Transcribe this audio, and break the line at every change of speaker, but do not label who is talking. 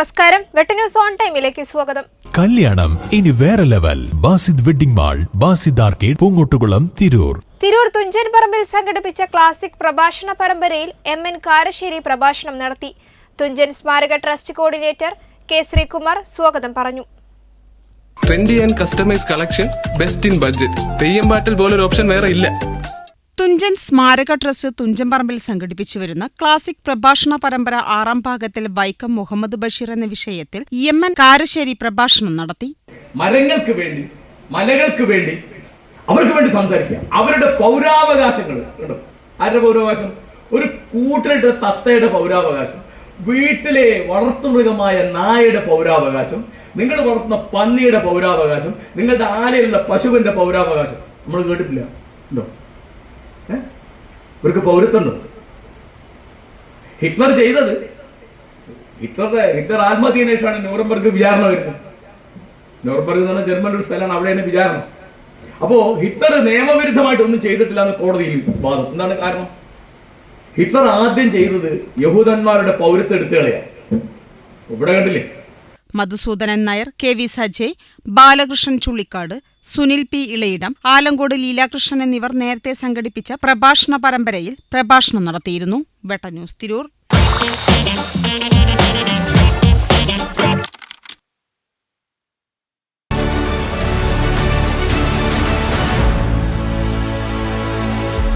നമസ്കാരം. വെട്ട news on ടൈമിലേക്ക് സ്വാഗതം.
കല്യാണം. ഇനി വേറെ level. Basid wedding mall Basid arcade Poongottukulam Tirur.
Tirur Thunchan പറമ്പിൽ സംഘടിപ്പിച്ച ക്ലാസിക് പ്രഭാഷണ പരമ്പരയിൽ എം എൻ കാരശ്ശേരി പ്രഭാഷണം നടത്തി. തുഞ്ചൻ സ്മാരക ട്രസ്റ്റ് കോർഡിനേറ്റർ കെ ശ്രീകുമാർ സ്വാഗതം പറഞ്ഞു.
Trendy and customise collection best in budget. Theyyam പാട്ടിൽ പോലൊരു ഓപ്ഷൻ വേറെ ഇല്ല.
തുഞ്ചൻ സ്മാരക ട്രസ്റ്റ് തുഞ്ചൻപറമ്പിൽ സംഘടിപ്പിച്ചുവരുന്ന ക്ലാസിക് പ്രഭാഷണ പരമ്പര ആറാം ഭാഗത്തിൽ വൈക്കം മുഹമ്മദ് ബഷീർ എന്ന വിഷയത്തിൽ എം എൻ കാരശ്ശേരി പ്രഭാഷണം നടത്തി.
മരങ്ങൾക്ക് വേണ്ടി മലകൾക്ക് വേണ്ടി അവർക്ക് വേണ്ടി സംസാരിക്കുക. അവരുടെ പൗരാവകാശങ്ങൾ ആരുടെ പൗരാവകാശം? ഒരു കൂട്ടിലിട്ട തത്തയുടെ പൗരാവകാശം. വീട്ടിലെ വളർത്തുമൃഗമായ നായയുടെ പൗരാവകാശം. നിങ്ങൾ വളർത്തുന്ന പന്നിയുടെ പൗരാവകാശം. നിങ്ങളുടെ ആലയിലുള്ള പശുവിന്റെ പൗരാവകാശം. നമ്മൾ കേട്ടിട്ടില്ല. ഉണ്ടോ? ഇവർക്ക് പൗരത്വമുണ്ട്. ഹിറ്റ്ലർ ചെയ്തത് ഹിറ്റ്ലറുടെ ഹിറ്റ്ലർ ആത്മഹത്യന് ശേഷമാണ് ന്യൂറംബർഗ് വിചാരണ വരുന്നത്. ന്യൂറംബർഗ് എന്ന് പറഞ്ഞാൽ ജർമ്മൻ ഒരു സ്ഥലമാണ് അവിടെയാണ് വിചാരണ. അപ്പോ ഹിറ്റ്ലർ നിയമവിരുദ്ധമായിട്ട് ഒന്നും ചെയ്തിട്ടില്ല എന്ന് കോടതിയിൽ വാദം. എന്താണ് കാരണം? ഹിറ്റ്ലർ ആദ്യം ചെയ്തത് യഹൂദന്മാരുടെ പൗരത്വം എടുത്തുകളയാണ് ഇവിടെ കണ്ടില്ലേ?
Madhusoodanan Nair K V Sajay Balakrishnan Chullikkad Sunil P Elayidom Alankode Leelakrishnan എന്നിവർ നേരത്തെ സംഘടിപ്പിച്ച പ്രഭാഷണ പരമ്പരയിൽ പ്രഭാഷണം നടത്തിയിരുന്നു. വെട്ടന്യൂസ് തിരൂർ.